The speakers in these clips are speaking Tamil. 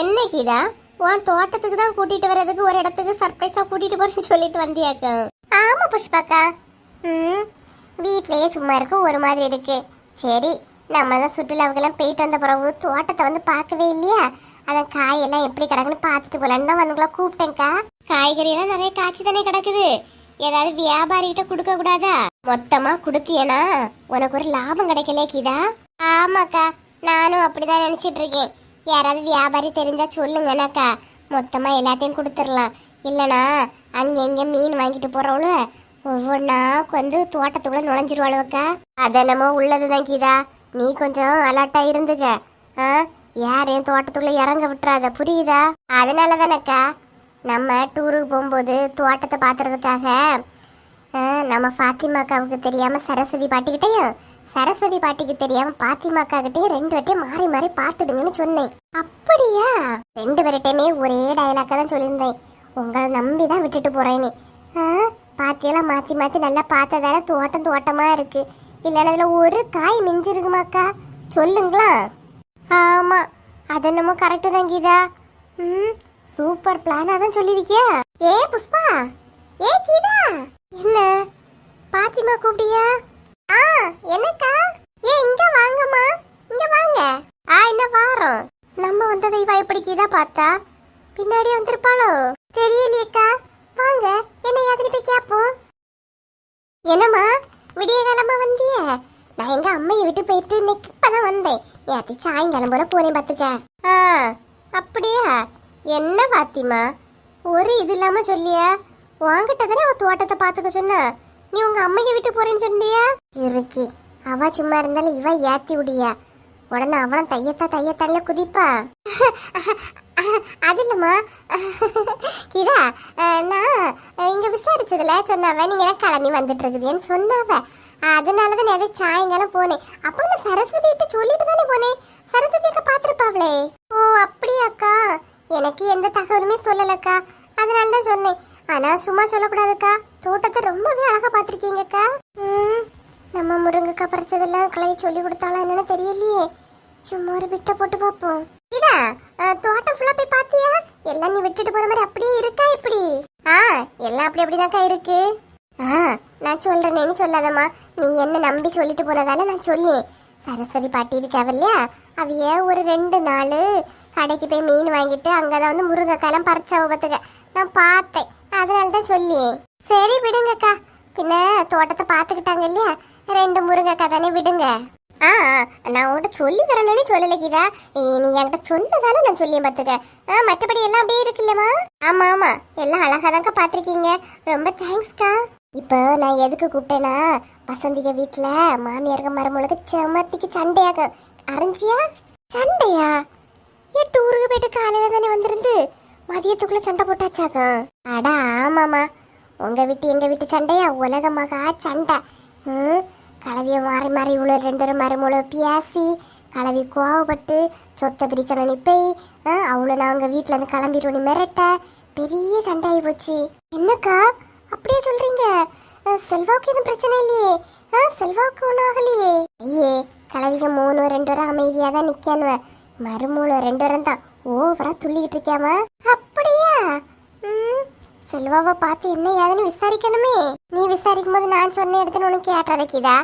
என்ன கீதா? உன் தோட்டத்துக்கு தான் கூட்டிட்டு வர்றதுக்கு ஒரு இடத்துக்கு சர்ப்ரைஸா கூட்டிட்டு போறேன்னு சொல்லிட்டு வந்தியாக்கா. ஆமா புஷ்பாக்கா. ம் வீட்லயே சும்மா இருக்க ஒரு மாதிரி இருக்கு. சரி நம்ம தான் சுற்றுலாவுக்கெல்லாம் போயிட்டு வந்த பிறகு தோட்டத்தை வந்து பார்க்கவே இல்லையா? அதான் காயெல்லாம் எப்படி கிடக்குன்னு பார்த்துட்டு போலான்னு தான் வந்துங்களா கூப்பிட்டேன்க்கா. காய்கறி எல்லாம் நிறைய காய்ச்சி தானே கிடக்குது. ஏதாவது வியாபாரிகிட்ட கொடுக்க கூடாதா? மொத்தமா கொடுத்தியனா? உனக்கு ஒரு லாபம் கிடைக்கல கீதா. ஆமாக்கா நானும் அப்படிதான் நினைச்சிட்டு இருக்கேன். யாராவது வியாபாரி தெரிஞ்சா சொல்லுங்கனாக்கா. மொத்தமாக எல்லாத்தையும் கொடுத்துடலாம். இல்லைனா அங்கே எங்கே மீன் வாங்கிட்டு போகிறவளு ஒவ்வொன்றா வந்து தோட்டத்துக்குள்ளே நுழைஞ்சிருவாளுவக்கா. அதென்னமோ உள்ளதுதான் கீதா. நீ கொஞ்சம் அலர்ட்டாக இருந்துக்க. ஆ? யாரையும் தோட்டத்துக்குள்ளே இறங்க விட்டுறாத. புரியுதா? அதனால தானக்கா நம்ம டூருக்கு போகும்போது தோட்டத்தை பார்த்துறதுக்காக நம்ம ஃபாத்திமாக்காவுக்கு தெரியாமல் சரஸ்வதி பாட்டிக்கிட்டையும் சரஸ்வதி பாட்டிக்கு தெரியாம பாத்திமாக்கா கிட்டே ரெண்டு வட்டையும் மாறி மாறி பார்த்துடுங்கன்னு சொன்னேன். அப்படியா? ரெண்டு பேர்கிட்டயுமே ஒரே டயலாக்கா தான் சொல்லியிருந்தேன். உங்களை நம்பி தான் விட்டுட்டு போறேனே பாத்தியெல்லாம் மாத்தி மாத்தி நல்லா பார்த்ததால தோட்டம் தோட்டமா இருக்கு. இல்லைன்னா அதுல ஒரு காய் மிஞ்சிருக்குமாக்கா சொல்லுங்களா? ஆமா அது என்னமோ கரெக்டு தான் கீதா. ம் சூப்பர் பிளானா தான் சொல்லியிருக்கியா? ஏ புஷ்பா? ஏ கீதா? என்ன? பாத்திமா கூப்பிட்டியா? ஆ என்னக்கா? ஏ இங்க வாங்கம்மா. இங்க வாங்க. ஆ என்ன வாரம்? நம்ம வந்ததை இவ இப்படி கீதா பார்த்தா? பின்னாடி வந்திருப்பாளோ? தெரியலையேக்கா. வாங்க என்ன யாத்திரை போய் கேட்போம் என்னம்மா விடிய காலமா வந்திய? நான் எங்க அம்மையை விட்டு போயிட்டு இன்னைக்கு இப்பதான் வந்தேன். ஏத்தி சாயங்காலம் போல போனேன் பாத்துக்க ஆ அப்படியா? என்ன பாத்திமா ஒரு இது இல்லாம சொல்லியா. உன்கிட்ட தானே அவ தோட்டத்தை பாத்துக்க சொன்ன? நீ உங்க அம்மையை விட்டு போறேன்னு சொன்னியா? இருக்கி. அவ சும்மா இருந்தாலும் இவ ஏத்தி விடியா. உடனே அவளும் தையத்தா தையத்தால குதிப்பா. அது இல்லம்மா. கீதா நான் இங்க விசாரிச்சதுல சொன்னாவ நீங்க தான் கிளம்பி வந்துட்டு இருக்குதுன்னு சொன்னாவ. அதனால தான் நேரம் சாயங்காலம் போனேன். அப்போ நான் சரஸ்வதி கிட்ட சொல்லிட்டு தானே போனேன். சரஸ்வதி அக்கா பாத்திருப்பாவளே ஓ அப்படியாக்கா. எனக்கு எந்த தகவலுமே சொல்லலக்கா. அதனால தான் சொன்னேன். ஆனா சும்மா சொல்லக்கூடாதுக்கா. தோட்டத்தை ரொம்பவே அழகா பாத்திருக்கீங்கக்கா ம் நம்ம முருங்கைக்காய் பறிச்சதெல்லாம் கலையை சொல்லி கொடுத்தாலும் என்னன்னு தெரியலையே. சும்மா ஒரு விட்ட போட்டு பார்ப்போம். இதா தோட்டம் ஃபுல்லா போய் பாத்தியா எல்லாம் நீ விட்டுட்டு போற மாதிரி அப்படியே இருக்கா இப்படி? ஆ எல்லாம் அப்படி அப்படிதான்க்கா இருக்கு. ஆ நான் சொல்றேன்னு சொல்லாதம்மா. நீ என்ன நம்பி சொல்லிட்டு போனதால நான் சொல்லி சரஸ்வதி பாட்டி இருக்காவ இல்லையா? அவைய ஒரு ரெண்டு நாள் கடைக்கு போய் மீன் வாங்கிட்டு அங்கதான் வந்து முருங்கைக்காயெல்லாம் பறிச்ச பார்த்துக்க நான் பார்த்தேன். அதனால தான் சொல்லி சரி விடுங்கக்கா. பின்ன தோட்டத்தை பார்த்துக்கிட்டாங்க இல்லையா? ரெண்டு முருங்கக்கா தானே விடுங்க. ஆ நான் உன்கிட்ட சொல்லி தரணும்னு சொல்லல கீதா. நீ என்கிட்ட சொன்னதால நான் சொல்லி பார்த்துக்க. ஆ மற்றபடி எல்லாம் அப்படியே இருக்குல்லம்மா ஆமா ஆமா. எல்லாம் அழகா தாங்க பார்த்துருக்கீங்க. ரொம்ப தேங்க்ஸ்க்கா. இப்போ நான் எதுக்கு கூப்பிட்டேன்னா வசந்திக வீட்டில் மாமியாருக்கு முழுக்க செமத்திக்கு சண்டையாக அரைஞ்சியா? சண்டையா? ஏன் டூருக்கு போயிட்டு காலையில் தானே வந்திருந்து. மதியத்துக்குள்ள சண்டை போட்டாச்சாக்கா? அட ஆமாமா உங்க வீட்டு எங்க வீட்டு சண்டையா? உலகமாக சண்டை. ம்? கலவியை மாறி மாறி இவ்வளோ ரெண்டு பேரும் மருமூளை பியாசி கலவி கோவப்பட்டு சொத்தை பிரிக்கணும் நிப்பை அவ்வளோ நான் உங்கள் வீட்டில் இருந்து கிளம்பிடுவோம் மிரட்ட. பெரிய சண்டை ஆகி போச்சு. என்னக்கா? அப்படியே சொல்றீங்க. செல்வாக்கு செல்வாவுக்கு எதுவும் பிரச்சனை இல்லையே. ஆ செல்வாவுக்கு ஒன்றும் ஆகலையே. ஐயே கலவிக மூணு ரெண்டு பேரும் அமைதியாக தான் நிற்கணுவேன் மறுமூளை ரெண்டு பேரும் தான் ஓவரா துள்ளிக்கிட்டு இருக்கியாமா? அப்படியா? ம் செல்வாவை பார்த்து என்ன ஏதுன்னு விசாரிக்கணுமே. நீ விசாரிக்கும் போது நான் சொன்ன இடத்துல உனக்கு கேட்டாதக்கிதா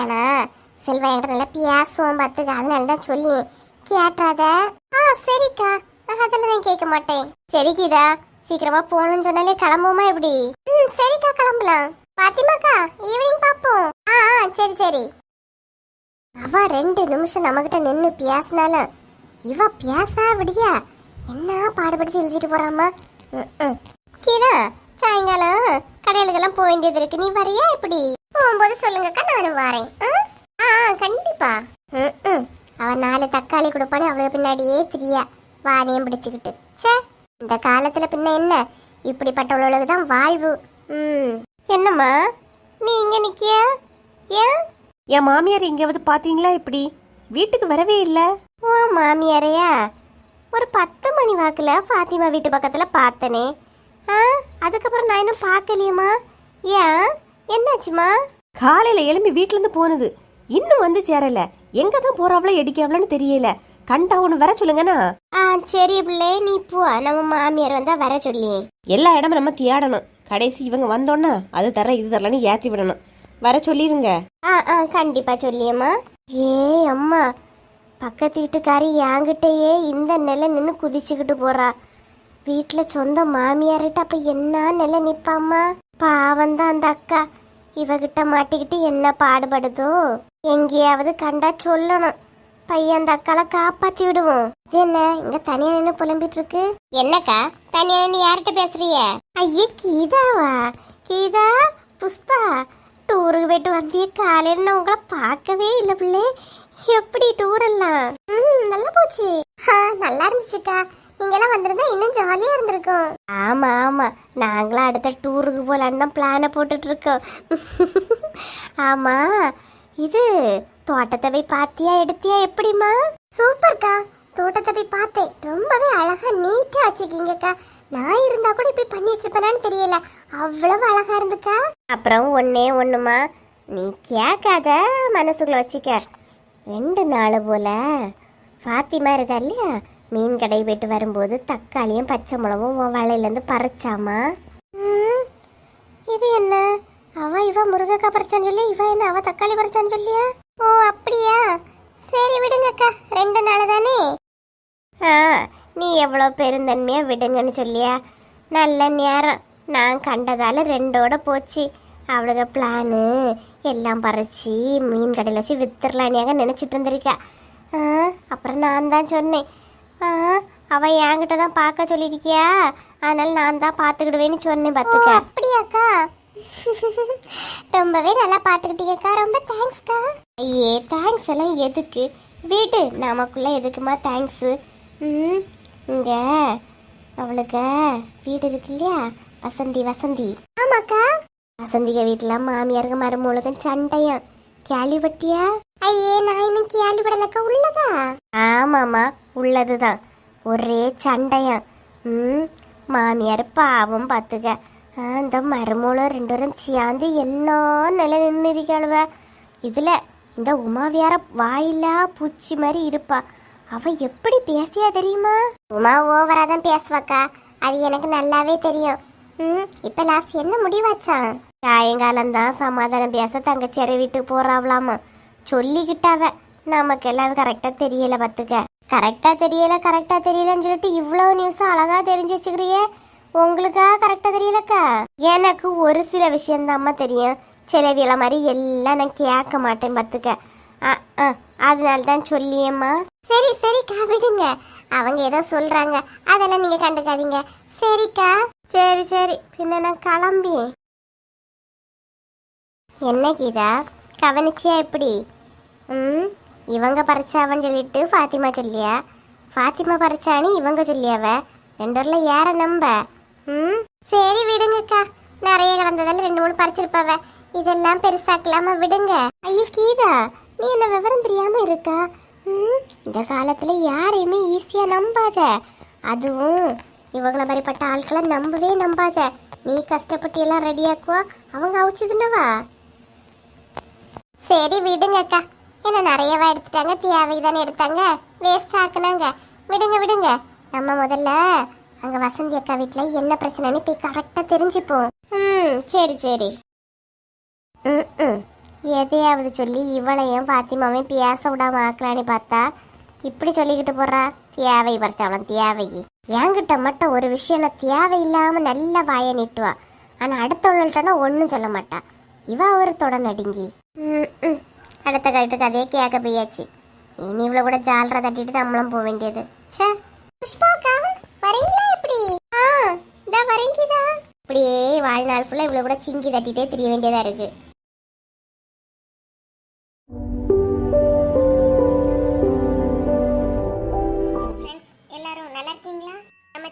ஏன்னா செல்வா என்கிட்ட நல்லா பேசுவோம் பார்த்துக்க. அதனால தான் சொல்லி கேட்டாத? ஆ சரிக்கா. நான் அதெல்லாம் நான் கேட்க மாட்டேன். சரி கீதா. சீக்கிரமா போகணும்னு சொன்னாலே கிளம்புவோமா எப்படி? ம் சரிக்கா கிளம்பலாம். பாத்திமாக்கா ஈவினிங் பார்ப்போம் ஆ சரி சரி. அவ ரெண்டு நிமிஷம் நம்மகிட்ட நின்று பேசினாலும் இவ பேசா விடியா என்ன பாடுபடுத்தி எழுதிட்டு போறாமா கீதா சாயங்காலம் கடையிலுக்கெல்லாம் போக வேண்டியது இருக்கு. நீ வரியா இப்படி போகும்போது சொல்லுங்கக்கா நானும் வரேன். ஆ? ஆ கண்டிப்பா. ம் அவ நாலு தக்காளி கொடுப்பான்னு அவளுக்கு பின்னாடியே திரியா. வாதையும் பிடிச்சுக்கிட்டு. ச்சே இந்த காலத்துல பின்ன என்ன? இப்படிப்பட்டவளுக்கு தான் வாழ்வு. ம். என்னம்மா? நீ இங்க நிற்கியா ஏன்? என் மாமியார் எங்கேயாவது பாத்தீங்களா இப்படி? வீட்டுக்கு வரவே இல்லை. ஓ மாமியாரையா? ஒரு பத்து மணி வாக்குல ஃபாத்திமா வீட்டு பக்கத்துல பார்த்தனே. ஆ அதுக்கப்புறம் நான் இன்னும் பார்க்கலையேம்மா. ஏன்? என்னாச்சுமா காலையில எழும்பி வீட்ல இருந்து போனது. இன்னும் வந்து சேரல. எங்க தான் போறாவளோ எடுக்காவளோன்னு தெரியல. கண்டா ஒன்று வர சொல்லுங்கண்ணா. ஆ சரி பிள்ளை நீ போ. நம்ம மாமியார் வந்தா வர சொல்லி. எல்லா இடமும் நம்ம தேடணும் கடைசி இவங்க வந்தோன்னா அது தர இது தரலன்னு ஏற்றி விடணும். வர சொல்லிருங்க. ஆ ஆ கண்டிப்பா சொல்லியம்மா. ஏய் அம்மா. பக்கத்து வீட்டுக்காரி என்கிட்டயே இந்த நிலை நின்று குதிச்சுக்கிட்டு போறா. வீட்டில் சொந்த மாமியார்கிட்ட அப்ப என்ன நிலை நிப்பாம்மா? பாவம் தான் அந்த அக்கா. இவகிட்ட மாட்டிக்கிட்டு என்ன பாடுபடுதோ? எங்கேயாவது கண்டா சொல்லணும். பையன் அந்த அக்கால காப்பாத்தி விடுவோம். இது என்ன இங்க தனியா நின்று புலம்பிட்டு இருக்கு என்னக்கா தனியா நீ யார்கிட்ட பேசுறிய ஐயே கீதாவா? கீதா புஷ்பா. டூருக்கு போயிட்டு வந்திய காலையில நான் உங்களை பார்க்கவே இல்லை பிள்ளை. எப்படி டூர் எல்லாம்? ம் நல்லா போச்சு. நல்லா இருந்துச்சுக்கா. நீங்கெல்லாம் வந்திருந்தா இன்னும் ஜாலியா இருந்திருக்கும். ஆமா ஆமா. நாங்களும் அடுத்த டூருக்கு போலான்னு தான் பிளானை போட்டுட்டு இருக்கோம் ஆமா. இது தோட்டத்தை போய் பாத்தியா எடுத்தியா எப்படிமா சூப்பர்க்கா. தோட்டத்தை போய் பார்த்தேன். ரொம்பவே அழகா நீட்டா வச்சுக்கீங்கக்கா நான் இருந்தா கூட இப்படி பண்ணி வச்சிருப்பேனான்னு தெரியல. அவ்வளவு அழகா இருந்துக்கா. அப்புறம் ஒன்னே ஒண்ணுமா? நீ கேட்காத மனசுக்குள்ள வச்சுக்க. ரெண்டு நாள் போல. ஃபாத்திமா இருக்கா இல்லையா? மீன் கடை போயிட்டு வரும்போது தக்காளியும் பச்சை மிளகும் உன் வலையிலேருந்து பறிச்சாமா? ம், இது என்ன? அவ இவ முருங்கக்காய் பறிச்சான்னு சொல்லி இவ என்ன அவ தக்காளி பறிச்சான்னு சொல்லியா? ஓ அப்படியா? சரி விடுங்கக்கா. ரெண்டு நாள் தானே? ஆ நீ எவ்வளோ பெருந்தன்மையாக விடுங்கன்னு சொல்லியா? நல்ல நேரம். நான் கண்டதால ரெண்டோட போச்சு. அவளுக பிளானு எல்லாம் பறிச்சு மீன் கடையில் வச்சு வித்துடலானியாக நினச்சிட்டு இருந்திருக்கா. ஆ, அப்புறம் நான் தான் சொன்னேன். ஆ, அவ என்கிட்ட தான் பார்க்க சொல்லியிருக்கியா? அதனால நான் தான் பார்த்துக்கிடுவேன்னு சொன்னேன் பார்த்துக்க. அப்படியாக்கா? ரொம்பவே நல்லா பார்த்துக்கிட்டீங்கக்கா. ரொம்ப தேங்க்ஸ்க்கா ஐயே தேங்க்ஸ் எல்லாம் எதுக்கு? வீடு நமக்குள்ள எதுக்குமா தேங்க்ஸு ம் இங்கே அவளுக்கு வீடு இருக்கு இல்லையா? வசந்தி வசந்தி. ஆமாக்கா. வசந்திக வீட்டில் மாமியாருங்க மருமூலகம் சண்டையம் கேள்விப்பட்டியா ஐயே நான் இன்னும் கேள்விப்படலக்கா உள்ளதா? ஆமாம்மா உள்ளதுதான் ஒரே சண்டையம் ம் மாமியார் பாவம் பார்த்துக்க இந்த மருமூலம் ரெண்டு பேரும் சேர்ந்து என்ன நில நின்று இருக்காளுவ இதில் இந்த உமா வேற வாயிலா பூச்சி மாதிரி இருப்பா. அவ எப்படி பேசியா தெரியுமா? உமா ஓவரா தான் பேசுவாக்கா. அது எனக்கு நல்லாவே தெரியும். ம் இப்போ லாஸ்ட் என்ன முடிவாச்சா? சாயங்காலம் தான் சமாதானம் பேச தங்கச்சி வீட்டுக்கு போறாவலாமா சொல்லிக்கிட்டாவ. நமக்கெல்லாம் கரெக்டாக தெரியல பார்த்துக்க கரெக்டாக தெரியல கரெக்டாக தெரியலன்னு சொல்லிட்டு இவ்வளோ நியூஸ் அழகா தெரிஞ்சு வச்சுக்கிறியே. உங்களுக்கா கரெக்டாக தெரியலக்கா? எனக்கு ஒரு சில விஷயந்தாம்மா தெரியும். சிலவியல மாதிரி எல்லாம் நான் கேட்க மாட்டேன் பார்த்துக்க ஆ ஆ அதனால தான் சொல்லியேம்மா. சரி சரிக்கா விடுங்க. அவங்க ஏதோ சொல்றாங்க. அதெல்லாம் நீங்க கண்டுக்காதீங்க. சரிக்கா. சரி சரி. பின்ன நான் கிளம்பி என்ன கீதா? கவனிச்சியா எப்படி ம் இவங்க பறிச்சாவன்னு சொல்லிட்டு ஃபாத்திமா சொல்லியா? ஃபாத்திமா பறிச்சானி இவங்க சொல்லியாவ? ரெண்டூர்ல யார நம்ப? ம் சரி விடுங்கக்கா. நிறைய கிடந்ததால ரெண்டு மூணு பறிச்சிருப்பாவ. இதெல்லாம் பெருசாக்கலாம விடுங்க. ஐயோ கீதா நீ என்ன விவரம் தெரியாம இருக்கா? ம் இந்த காலத்துல யாரையுமே ஈஸியா நம்பாத. அதுவும் இவங்கள மாதிரிப்பட்ட ஆட்களை நம்பவே நம்பாத. நீ கஷ்டப்பட்டு எல்லாம் ரெடியாக்குவா அவங்க அவிச்சதுன்னவா சரி விடுங்க அக்கா. என்ன நிறையவா எடுத்துட்டாங்க? தேவைக்கு தானே எடுத்தாங்க. வேஸ்ட் ஆக்குனாங்க. விடுங்க விடுங்க. நம்ம முதல்ல அங்க வசந்தி அக்கா வீட்ல என்ன பிரச்சனைன்னு போய் கரெக்டா தெரிஞ்சுப்போம். ம் சரி சரி. ம் ம். எதையாவது சொல்லி இவளையும் பாத்திமாவையும் பேச விடாம ஆக்கலான்னு பார்த்தா இப்படி சொல்லிக்கிட்டு போறா? தேவை பறிச்சாவளம் தேவைக்கு. என்கிட்ட மட்டும் ஒரு விஷயம் நான் தேவையில்லாம நல்ல வாயை நீட்டுவா. ஆனா அடுத்தவங்கள்ட்டனா ஒன்றும் சொல்ல மாட்டா. இவ ஒரு தொட நடுங்கி. அடுத்த கட்டு கதையை கேட்க போயாச்சு. இனி இவ்வளோ கூட ஜாலரை தட்டிட்டு நம்மளும் போக வேண்டியது. புஷ்பாக்கா வரீங்களா எப்படி? ஆ இதா வரீங்கதா இப்படியே வாழ்நாள் ஃபுல்லாக இவ்வளோ கூட சிங்கி தட்டிட்டே தெரிய வேண்டியதா இருக்கு.